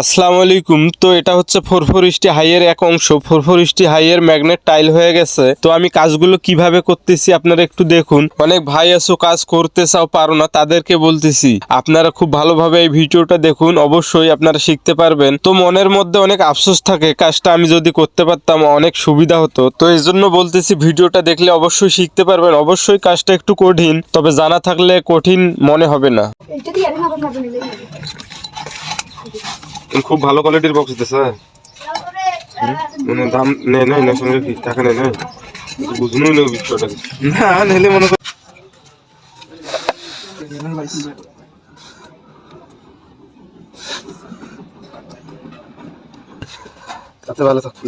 আসসালামু আলাইকুম। তো এটা হচ্ছে ফোরফোরিস্টি হাইয়ের এক অংশ। ফোরফোরিস্টি হাইয়ের ম্যাগনেট টাইল হয়ে গেছে। তো আমি কাজগুলো কীভাবে করতেছি আপনারা একটু দেখুন। অনেক ভাই আছো, কাজ করতে চাও, পারো না, তাদেরকে বলতেছি। আপনারা খুব ভালোভাবে এই ভিডিওটা দেখুন। অবশ্যই আপনারা শিখতে পারবেন। তো মনের মধ্যে অনেক আফসোস থাকে, কাজটা আমি যদি করতে পারতাম অনেক সুবিধা হতো। তো এই জন্য বলতেছি, ভিডিওটা দেখলে অবশ্যই শিখতে পারবেন। অবশ্যই কাজটা একটু কঠিন, তবে জানা থাকলে কঠিন মনে হবে না এটা দিয়ে আর হবে না বলে খুব ভালো কোয়ালিটির বক্স দিতেছে মানে দাম নেই নেই না সঙ্গে কি টাকা নেই নেই বুঝুনই না বিষয়টা। না নিলে মনে কর তাতে ভালো থাকতো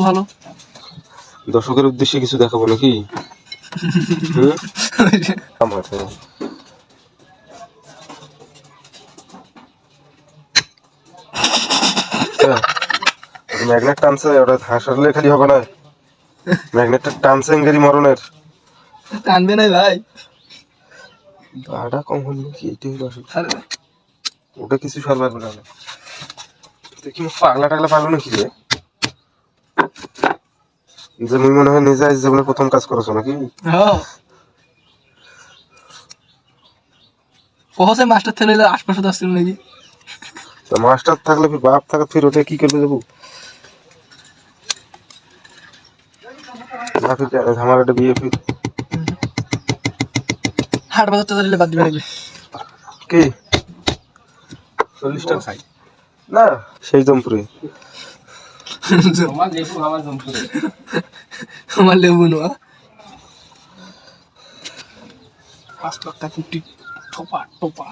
ভালো। দর্শকের উদ্দেশ্যে কিছু দেখাবো নাকি? আমার। হ্যাঁ। হ্যাঁ। ম্যাগনেট টানছে ওটা হাসালে খালি হবে না ম্যাগনেটটা টানছে এঙ্গেরি মরণের টানবে না ভাই ভাড়া কম হলো কি। ওটা কিছু সর পারবে না দেখি পাগলা টাগলা পারল রে যে মুই মনে হয় নিজে জীবনে প্রথম কাজ করেছ নাকি হ্যাঁ। পহসে মাস্টার ছেলে আশপাশে আসছিল নাকি তো মাস্টার থাকলে ফির বাপ থাকলে ফির ওটা কি করবে না ফির আমার একটা বিয়ে ফির হাট বাজার টাজার দিলে বাদ দিবে কি? চল্লিশ টাকা খাই। না সেই জমপুরে। আমার লেবু নোয়া। পাঁচ টাকা টোপা টোপা